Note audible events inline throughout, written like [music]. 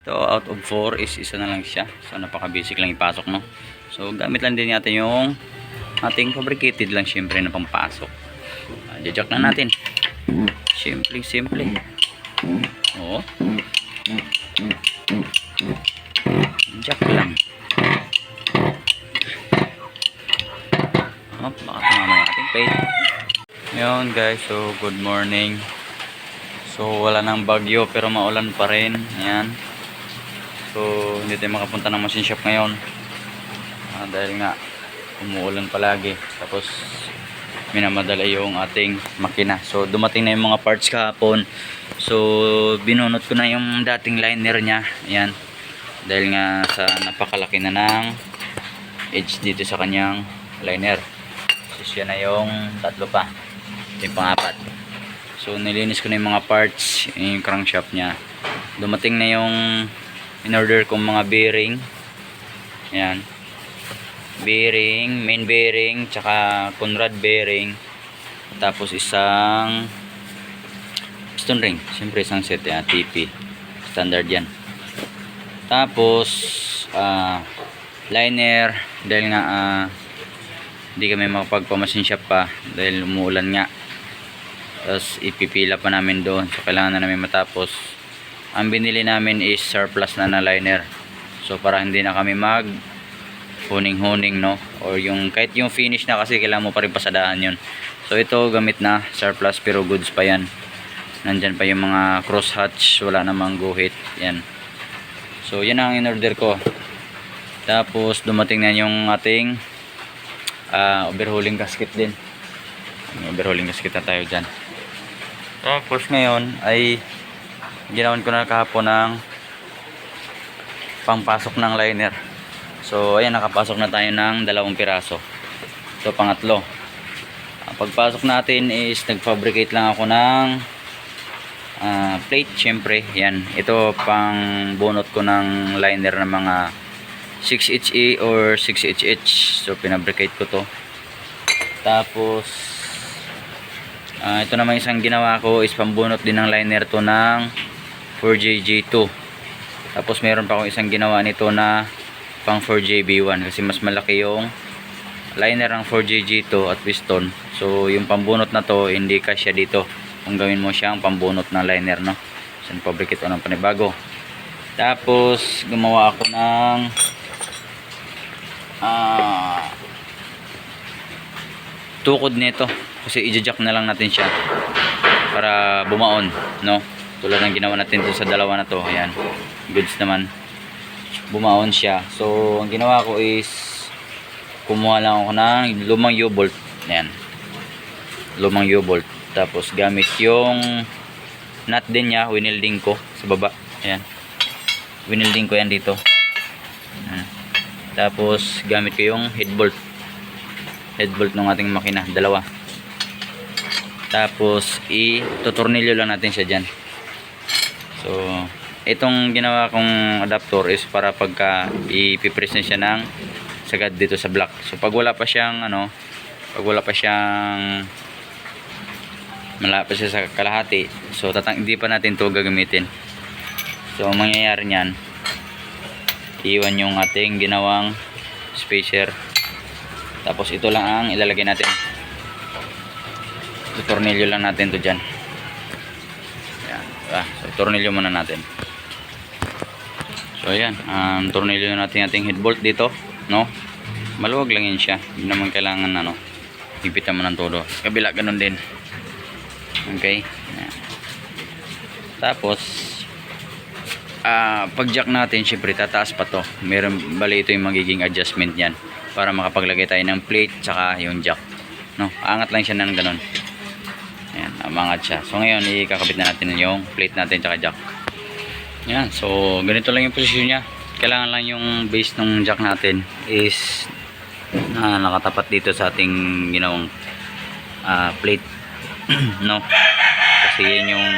So, out of 4 is isa na lang siya. So, napaka-basic lang ipasok, no? So, gamit lang din natin yung ating fabricated lang, syempre, na pampasok. Uh, Jajak na natin. Simple, simple. Oo. Jack lang. Oh, baka tumama yung ating plate. Ngayon guys, so good morning. So wala nang bagyo pero maulan pa rin. Ayan. So hindi tayo makapunta ng machine shop ngayon. Ah, dahil nga umuulan palagi. Tapos minamadala yung ating makina. So dumating na yung mga parts kahapon. So binunot ko na yung dating liner niya. Ayan. Dahil nga sa napakalaki na ng edge dito sa kanyang liner. So siya na yung tatlo pa. Yung pangapat. So nilinis ko na yung mga parts, yung crankshaft niya. Dumating na yung in-order kong mga bearing. Ayan. Bearing, main bearing, tsaka Conrad bearing. Tapos isang piston ring. Siyempre isang set yan, TP. Standard yan. Tapos ah liner dahil nga ah, hindi kami makapagpamasin shop pa dahil umuulan nga. Tapos ipipila pa namin doon. So kailangan na namin matapos. Ang binili namin is surplus na na liner. So para hindi na kami mag huning-huning no or yung kahit yung finish na kasi kailangan mo pa rin pasadahan yun. So ito gamit na surplus pero goods pa yan. Nandyan pa yung mga cross hatch, wala namang guhit. Yan. So yan ang in-order ko. Tapos dumating na yung ating ah, overhauling gasket din. Overhauling gasket na tayo dyan. Tapos ngayon ay ginawan ko na kahapon ng pangpasok ng liner. So ayan nakapasok na tayo ng dalawang piraso. Ito pangatlo. Ang pagpasok natin is nagfabricate lang ako ng ah, plate syempre. Yan. Ito pang bunot ko ng liner ng mga 6HE or 6HH. So pinabricate ko to. Tapos ah, ito naman isang ginawa ko is pambunot din ng liner to ng 4JG2. Tapos meron pa akong isang ginawa nito na pang 4JB1 kasi mas malaki yung liner ng 4JG2 at piston. So yung pambunot na to hindi kasya dito kung gawin mo siyang pambunot ng liner no. So fabricate ko ng panibago. Tapos gumawa ako ng ah tukod nito kasi i-jack na lang natin siya para bumaon no tulad ng ginawa natin dun sa dalawa na to. Ayan. Goods naman. Bumaon siya. So ang ginawa ko is kumuha lang ako ng lumang U-bolt. Ayan. Lumang U-bolt. Tapos gamit yung nut din niya winilding ko sa baba. Ayan. Winilding ko yan dito. Ayan. tapos gamit ko yung head bolt. Head bolt ng ating makina. Dalawa. Tapos i-tutornilyo lang natin siya dyan so itong ginawa kong adapter is para pagka ipipress na siya ng sagad dito sa block. So pag wala pa siyang ano pag wala pa siyang malapit siya sa kalahati so tatang hindi pa natin to gagamitin. So ang mangyayari niyan iwan yung ating ginawang spacer. Tapos ito lang ang ilalagay natin. So tornilyo lang natin to dyan. yan ah, so tornilyo muna natin. So ayan. Um, tornilyo natin ating head bolt dito no? Maluwag lang yun siya. Hindi naman kailangan ano hipitan mo ng todo. Kabila ganun din. Okay? Ayan. tapos ah pag jack natin syempre tataas pa to. Meron bali ito yung magiging adjustment yan para makapaglagay tayo ng plate tsaka yung jack no? Angat lang siya ng ganun ayan amangat siya. So ngayon ikakabit na natin yung plate natin tsaka jack. Yan so ganito lang yung posisyon niya. Kailangan lang yung base ng jack natin is na nakatapat dito sa ating ginawang ah, plate. [clears throat] No? Kasi yan yung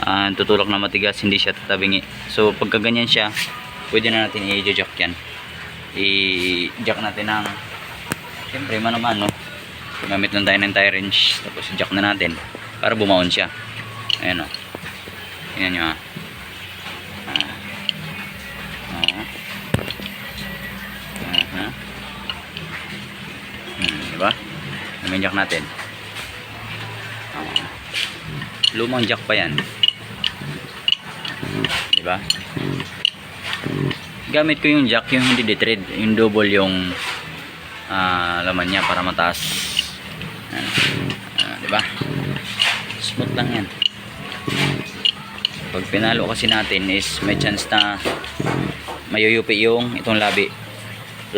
ah, tutulak na matigas hindi siya tatabingi. So pagka ganyan siya pwede na natin i-jack yan. I-jack natin ng siyempre man naman no gumamit lang tayo ng tire wrench. Tapos jack na natin para bumaon siya. Ayan oh. o tingnan nyo ha ah. oo uh -huh. hmm, diba namin jack natin. Oo lumang jack pa yan. Diba gamit ko yung jack yung hindi detread yung double yung uh, laman niya para mataas. Lang yan. Pag pinalo kasi natin is may chance na mayuyupi yung itong labi.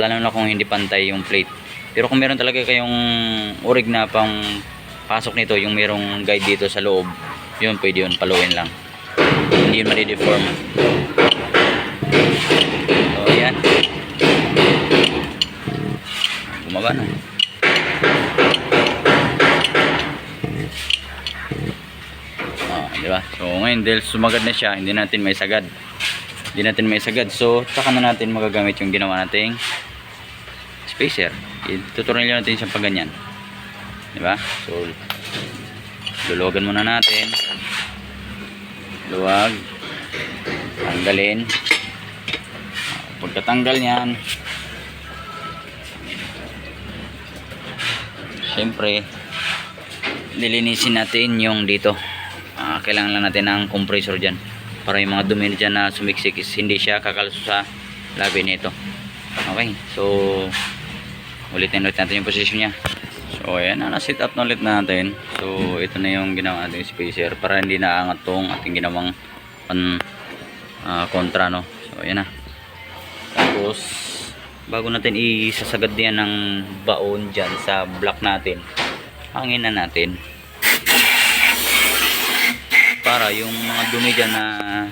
Lalo na kung hindi pantay yung plate. Pero kung meron talaga kayong urig na pang pasok nito, yung merong guide dito sa loob, yun pwede yun, paluin lang. Hindi yun madideform. So, ayan. Bumaba na. Ah, di ba? Dahil sumagad na siya, hindi natin may sagad. Hindi natin may sagad. So, saka na natin magagamit yung ginawa nating spacer. Ituturuan natin siyang pag ganyan. Di ba? So, luluwagan muna natin. Luwag. Tanggalin. Pagkatanggal niyan, syempre, lilinisin natin yung dito. Kailangan lang natin ng compressor dyan. Para yung mga dumi dyan na sumiksik is hindi siya kakalso sa labi nito. Okay, so ulitin ulit natin yung position niya. So ayan na, na-set up na ulit natin. So ito na yung ginawa natin spacer para hindi naangat tong ating ginawang pan ah, kontra no. So ayan na. Tapos bago natin isasagad yan ng baon dyan sa block natin, hangin na natin para yung mga dumi dyan na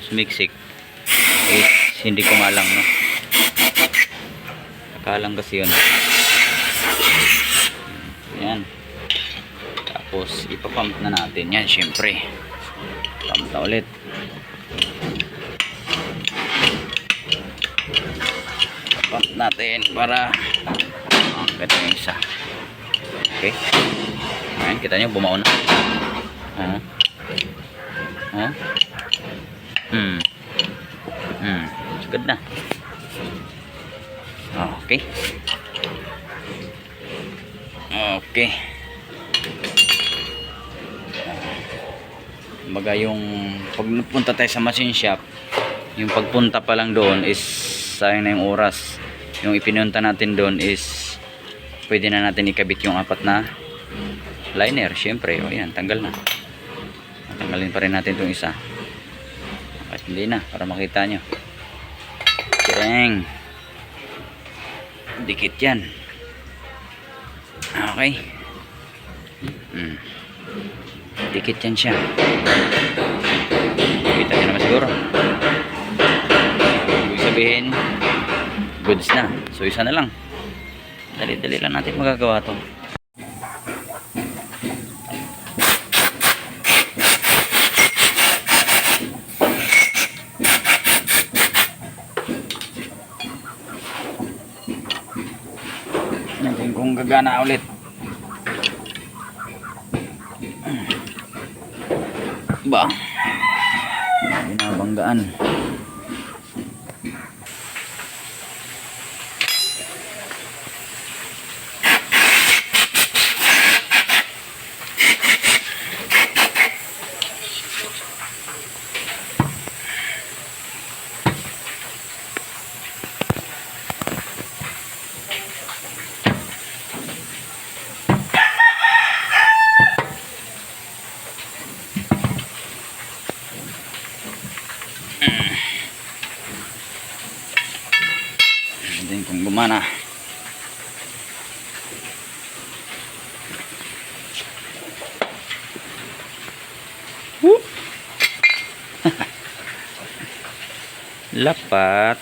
sumiksik is hindi kumalang no? Kalang kasi yun. Yan. Tapos ipapump na natin yan syempre. Pump na ulit. Pump natin para ah, ito yung isa. Okay. Ayan kita nyo bumaon na. Uh Oh. Hmm. Hmm. Sagad na. Okay. Okay. Kumbaga yung pag punta tayo sa machine shop, yung pagpunta pa lang doon is sayang na yung oras. Yung ipinunta natin doon is pwede na natin ikabit yung apat na liner. Syempre, o yan, tanggal na tanggalin pa rin natin itong isa. At hindi na para makita nyo. Kireng dikit yan. Okay. Hmm. dikit yan siya. Kita nyo naman siguro. Ibig sabihin goods na. So isa na lang. Dali dali lang natin magagawa to natin kung gagana ulit. Ba? Binabanggaan natin kung gumana Whoop. Lapat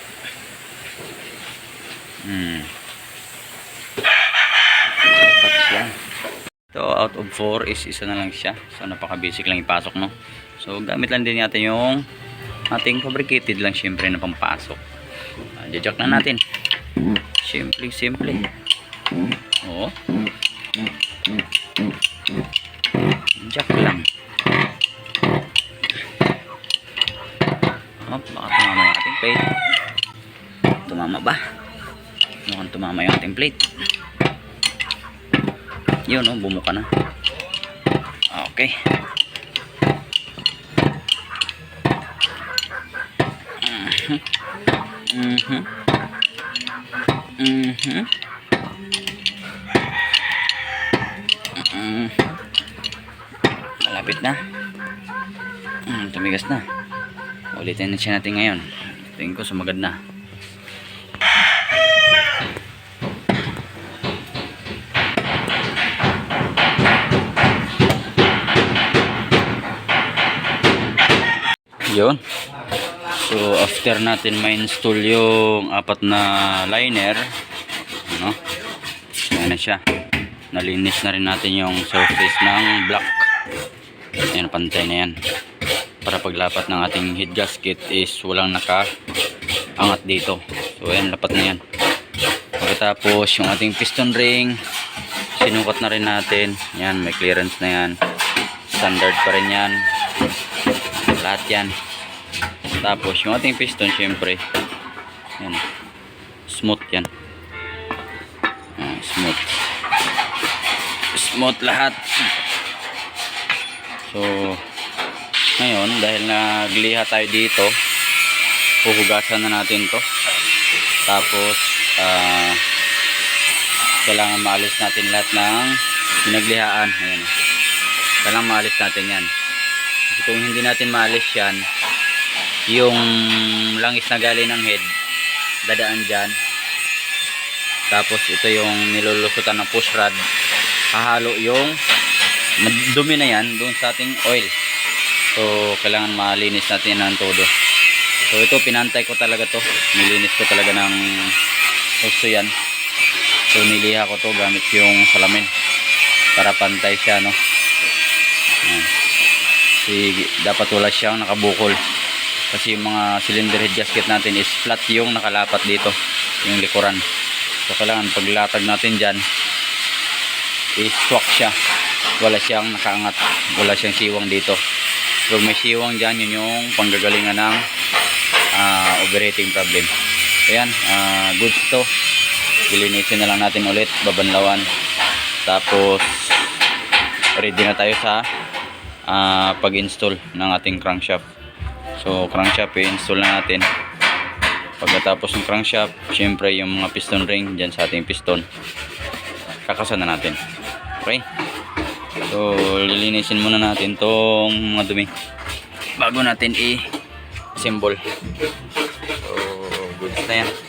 hmm. ito out of 4 is isa na lang siya. So napaka basic lang ipasok no? So gamit lang din natin yung ating fabricated lang syempre na pampasok. Uh, jajak na natin. Simple simple. Oo jack lang. Oh baka tumama yung ating plate tumama ba mukhang tumama yung ating plate Yun, oh, bumuka na. Okay. Mhm. Mhm. Mhm. Mhm. Malapit na. Mm, tumigas na. Ulitin na siya natin ngayon. Tingin ko sumagad na. Yun. So, after natin ma-install yung apat na liner, ano, yan na siya. Nalinis na rin natin yung surface ng block. Ayan, pantay na yan. Para paglapat ng ating head gasket is walang naka-angat dito. So, ayan, lapat na yan. Pagkatapos, yung ating piston ring, sinukat na rin natin. Yan, may clearance na yan. Standard pa rin yan. Lahat yan. Tapos, yung ating piston, syempre, yan, smooth yan. Ah, smooth. Smooth lahat. So, ngayon, dahil nagliha tayo dito, puhugasan na natin to. Tapos, ah, kailangan maalis natin lahat ng pinaglihaan. Ayan. Kailangan maalis natin yan. Kasi kung hindi natin maalis yan, yung langis na galing ng head, dadaan dyan. Tapos ito yung nilulusutan ng push rod. Hahalo yung dumi na yan doon sa ating oil. So, kailangan malinis natin ng todo. So, ito pinantay ko talaga to. Nilinis ko talaga ng gusto yan. So, niliha ko to gamit yung salamin. Para pantay siya, no? Kasi dapat wala siyang nakabukol. Kasi yung mga cylinder head gasket natin is flat yung nakalapat dito. Yung likuran. So, kailangan paglatag natin dyan is swak siya. Wala siyang nakaangat. Wala siyang siwang dito. Pag may siwang dyan, yun yung panggagalingan ng ah, overheating problem. Ayan, ah, goods to. Ilinisin na lang natin ulit, babanlawan. Tapos, ready na tayo sa ah, pag-install ng ating crankshaft. So, crankshaft i-install na natin. Pagkatapos ng crankshaft, syempre yung mga piston ring dyan sa ating piston. Kakasan na natin. Okay? So, lilinisin muna natin tong mga dumi bago natin i-assemble. So, goods na yan.